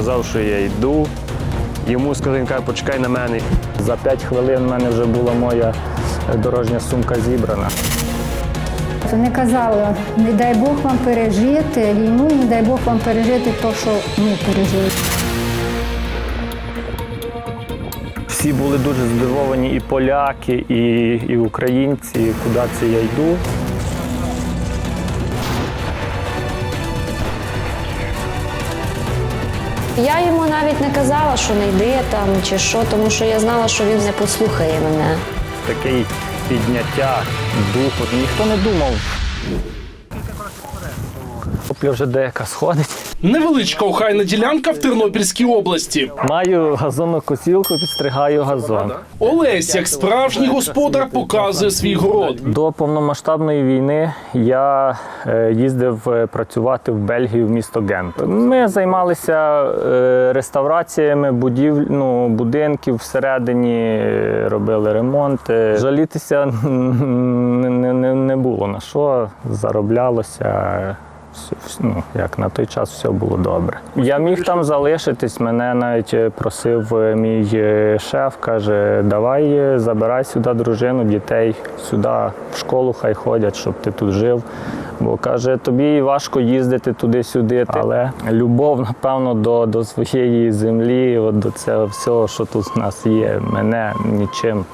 сказав, що я йду. Йому сказав, він каже, почекай на мене. За 5 хвилин в мене вже була моя дорожня сумка зібрана. Вони казали, не дай Бог вам пережити війну, не дай Бог вам пережити те, що ми пережили. Всі були дуже здивовані, і поляки, і, і українці, куди це я йду. Я йому навіть не казала, що не йди там чи що, тому що я знала, що він не послухає мене. Таке підняття духу. Ніхто не думав. Копля вже деяка сходить. Невеличка охайна ділянка в Тернопільській області. Маю газонокосілку, підстригаю газон. Олесь, як справжній господар, показує свій город. До повномасштабної війни я е, їздив е, працювати в Бельгію в місто Гент. Ми займалися е, реставраціями будівель, ну, будинків всередині, робили ремонти. Жалітися не, не, не було на що, зароблялося. Ну, як на той час все було добре. Я міг там залишитись. Мене навіть е, просив е, мій е, шеф, каже: давай забирай сюди дружину, дітей, сюди в школу хай ходять, щоб ти тут жив. Бо каже, тобі важко їздити туди-сюди. Але любов, напевно, до, до своєї землі, от до цього всього, що тут у нас є, мене нічим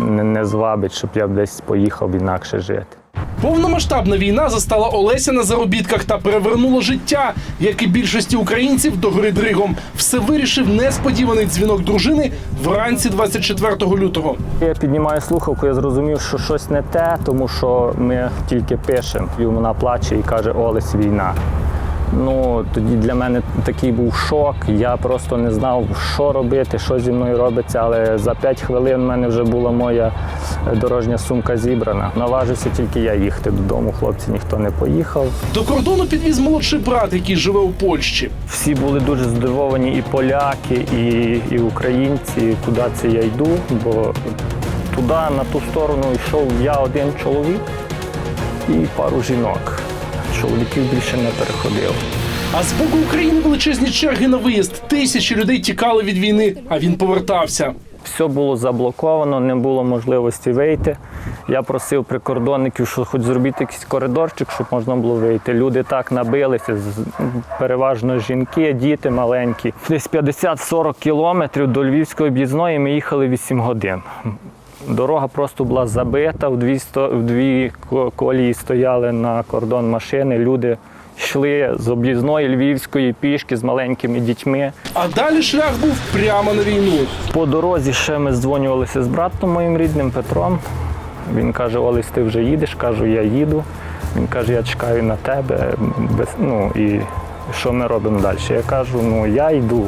не, не звабить, щоб я десь поїхав інакше жити. Повномасштабна війна застала Олеся на заробітках та перевернула життя, як і більшості українців до гори дригом. Все вирішив несподіваний дзвінок дружини вранці 24 лютого. Я піднімаю слухавку, я зрозумів, що щось не те, тому що ми тільки пишемо. І вона плаче і каже, Олесь, війна. Ну тоді для мене такий був шок. Я просто не знав, що робити, що зі мною робиться. Але за 5 хвилин в мене вже була моя дорожня сумка зібрана. Наважився тільки я їхати додому. Хлопці ніхто не поїхав. До кордону підвіз молодший брат, який живе у Польщі. Всі були дуже здивовані, і поляки, і, і українці, куди це я йду, бо туди, на ту сторону йшов я один чоловік і пару жінок. Чоловіків більше не переходив. А з боку України величезні черги на виїзд. Тисячі людей тікали від війни, а він повертався. Все було заблоковано, не було можливості вийти. Я просив прикордонників, що хоч зробити якийсь коридорчик, щоб можна було вийти. Люди так набилися, переважно жінки, діти маленькі. Десь 50-40 кілометрів до Львівської об'їзної ми їхали 8 годин. Дорога просто була забита, в дві, сто- в дві колії стояли на кордон машини. Люди йшли з об'їзної львівської пішки з маленькими дітьми. А далі шлях був прямо на війну. По дорозі ще ми здзвонювалися з братом моїм рідним Петром. Він каже: Олесь, ти вже їдеш? Кажу, я їду. Він каже, я чекаю на тебе. Ну, і що ми робимо далі? Я кажу, ну я йду.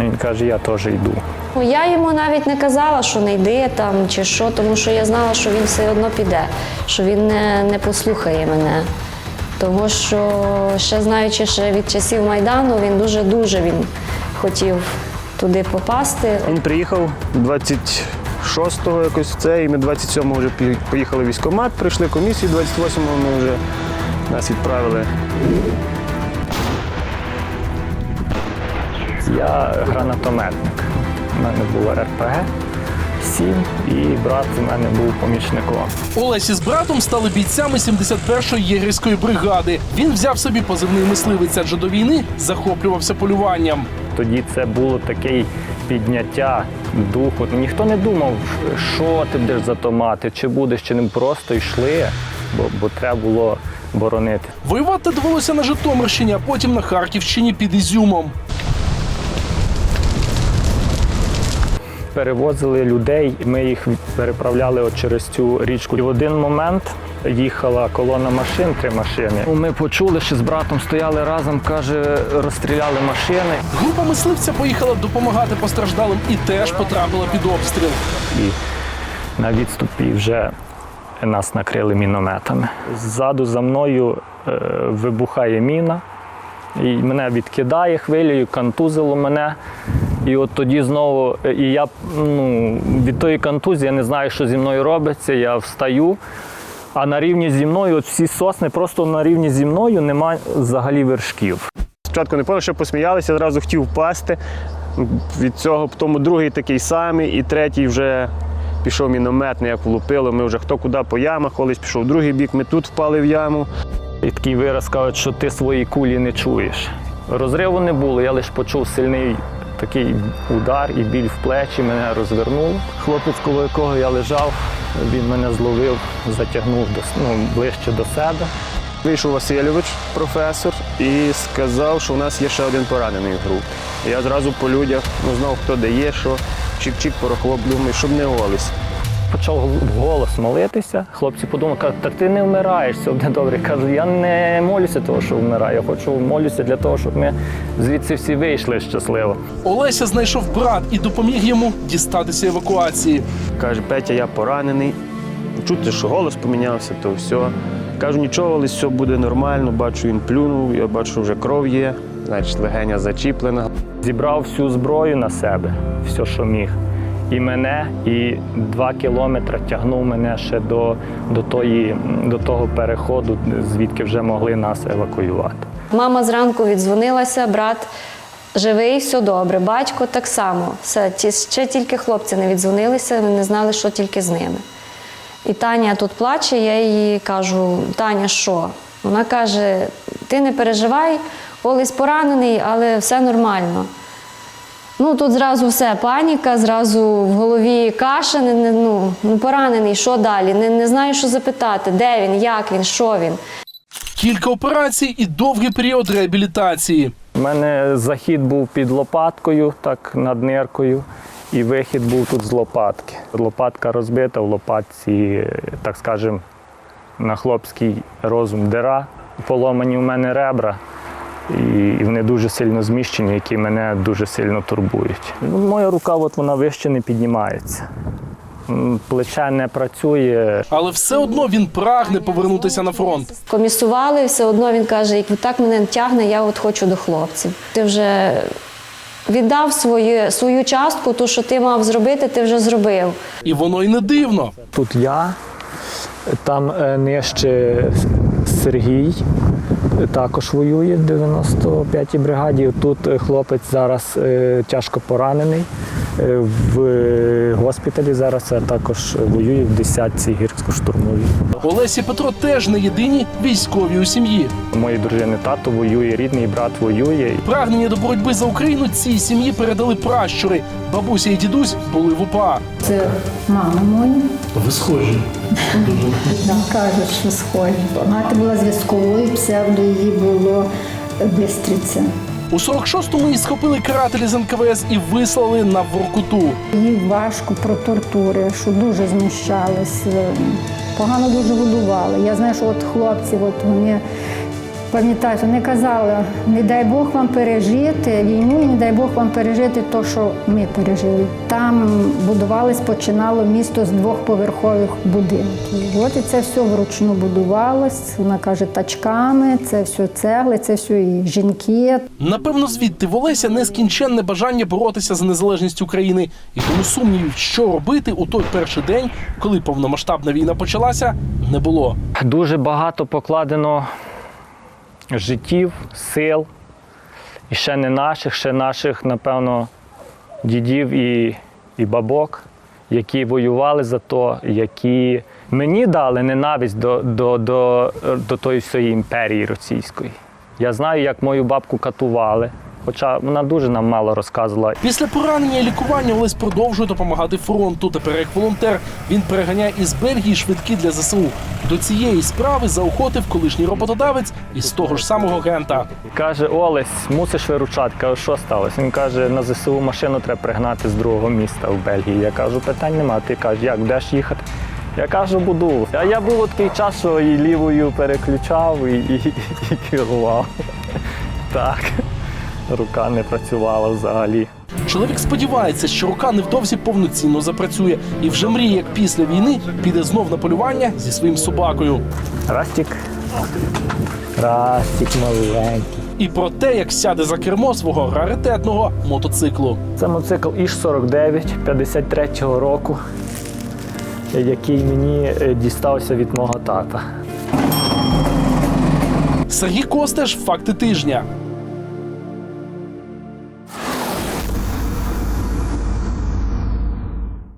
Він каже, я теж йду. Ну, Я йому навіть не казала, що не йди там чи що, тому що я знала, що він все одно піде, що він не, не послухає мене. Тому що ще знаючи ще від часів Майдану, він дуже-дуже він хотів туди попасти. Він приїхав 26-го якось це, і ми 27-го вже поїхали в військкомат, пройшли комісію, 28-го ми вже нас відправили. Я гранатометник. Мене було РПГ 7 і брат у мене був помічником. Олесі з братом стали бійцями 71-ї єгерської бригади. Він взяв собі позивний мисливець, адже до війни захоплювався полюванням. Тоді це було таке підняття духу. Ніхто не думав, що ти будеш зато мати, чи будеш, чи не просто йшли, бо, бо треба було боронити. Воювати довелося на Житомирщині, а потім на Харківщині під Ізюмом. Перевозили людей, ми їх переправляли от через цю річку. І в один момент їхала колона машин, три машини. Ми почули, що з братом стояли разом, каже, розстріляли машини. Група мисливця поїхала допомагати постраждалим і теж потрапила під обстріл. і на відступі вже нас накрили мінометами. Ззаду за мною е, вибухає міна, і мене відкидає хвилею, контузило мене. І от тоді знову, е, і я ну, від тої контузії я не знаю, що зі мною робиться. Я встаю. А на рівні зі мною, от всі сосни, просто на рівні зі мною немає взагалі вершків. Спочатку не поняв, що посміялися, одразу хотів впасти. Від цього тому другий такий самий, і третій вже пішов мінометний, як влупило. Ми вже хто куди по ямах, колись пішов в другий бік, ми тут впали в яму. І такий вираз кажуть, що ти свої кулі не чуєш. Розриву не було, я лише почув сильний такий удар і біль в плечі, мене розвернув. Хлопець, коло якого я лежав, він мене зловив, затягнув до, ну, ближче до себе. Вийшов Васильович, професор, і сказав, що у нас є ще один поранений в групі. Я зразу по людях ну, знав, хто де є, що чик-чик порахував, думаю, щоб не голись. Почав вголос молитися. Хлопці подумали, кажуть, та ти не вмираєш, все буде добре. Кажу, я не молюся того, що вмираю. Я хочу молюся для того, щоб ми звідси всі вийшли щасливо. Олеся знайшов брат і допоміг йому дістатися евакуації. Каже, Петя, я поранений. Чути, що голос помінявся, то все. Кажу, нічого, але все буде нормально. Бачу, він плюнув, я бачу, вже кров є, значить, легеня зачіплена. Зібрав всю зброю на себе, все, що міг. І мене, і два кілометри тягнув мене ще до, до, тої, до того переходу, звідки вже могли нас евакуювати. Мама зранку віддзвонилася, брат живий, все добре. Батько так само. Все, ті, ще тільки хлопці не віддзвонилися, ми не знали, що тільки з ними. І Таня тут плаче, я їй кажу: Таня, що? Вона каже: ти не переживай, Олесь поранений, але все нормально. Ну тут зразу все, паніка, зразу в голові каша, не, не, ну, ну поранений, що далі? Не, не знаю, що запитати, де він, як він, що він. Кілька операцій і довгий період реабілітації. У мене захід був під лопаткою, так над ниркою, і вихід був тут з лопатки. Лопатка розбита, в лопатці, так скажемо, на хлопський розум дира. Поломані у мене ребра, і вони дуже сильно зміщені, які мене дуже сильно турбують. Ну, Моя рука от вона вище не піднімається. Плече не працює, Але все одно він прагне повернутися на фронт. комісували, все одно він каже, як так мене тягне, я от хочу до хлопців. Ти вже віддав свою, свою частку, ту, що ти мав зробити, ти вже зробив. І воно й не дивно. Тут я, там е, нижче Сергій, також воює в 95-й бригаді. Тут е, хлопець зараз е, тяжко поранений. Е, В е, госпіталі зараз а також воює в 10-й гірсько-штурмовій. Олесі Петро теж не єдині військові у сім'ї. Моєї дружини тато воює, рідний брат воює. Прагнення до боротьби за Україну цій сім'ї передали пращури. Бабуся і дідусь були в УПА. Це мама моя. Ви схожі. Нам кажуть, що схожі. Мати була зв'язковою, псевдо її було Бистриця. У 46-му її схопили карателі з НКВС і вислали на Воркуту. Їй важко про тортури, що дуже знущались, е, погано дуже годували. Я знаю, що от хлопці, от вони пам'ятають, вони казали, не дай Бог вам пережити війну, і не дай Бог вам пережити те, що ми пережили. Там будувалось, починало місто з двохповерхових будинків. От і це все вручну будувалось. Вона каже, тачками, це все цегли, це все і жінки, Напевно, звідти в Олеся нескінченне бажання боротися за незалежність України. І тому сумнівів, що робити у той перший день, коли повномасштабна війна почалася, не було. Дуже багато покладено життів, сил, і ще не наших, ще наших, напевно, дідів і, і бабок, які воювали за то, які мені дали ненависть до, до, до, до тої всієї імперії російської. Я знаю, як мою бабку катували, хоча вона дуже нам мало розказувала. Після поранення і лікування Олесь продовжує допомагати фронту. Тепер як волонтер він переганяє із Бельгії швидкі для ЗСУ. До цієї справи заохотив колишній роботодавець із того ж самого гента. Каже, Олесь, мусиш виручати. Кажу, що сталося? Він каже, на ЗСУ машину треба пригнати з другого міста в Бельгії. Я кажу, питань нема. Ти кажеш, як будеш їхати? Я кажу, буду. А я був такий час, що і лівою переключав, і, і, і керував. Так, рука не працювала взагалі. Чоловік сподівається, що рука невдовзі повноцінно запрацює і вже мріє, як після війни піде знов на полювання зі своїм собакою. Растік. Растік маленький. І про те, як сяде за кермо свого раритетного мотоциклу. Це мотоцикл Іж-49 53-го року, який мені е, дістався від мого тата. Сергій Костеш, факти тижня.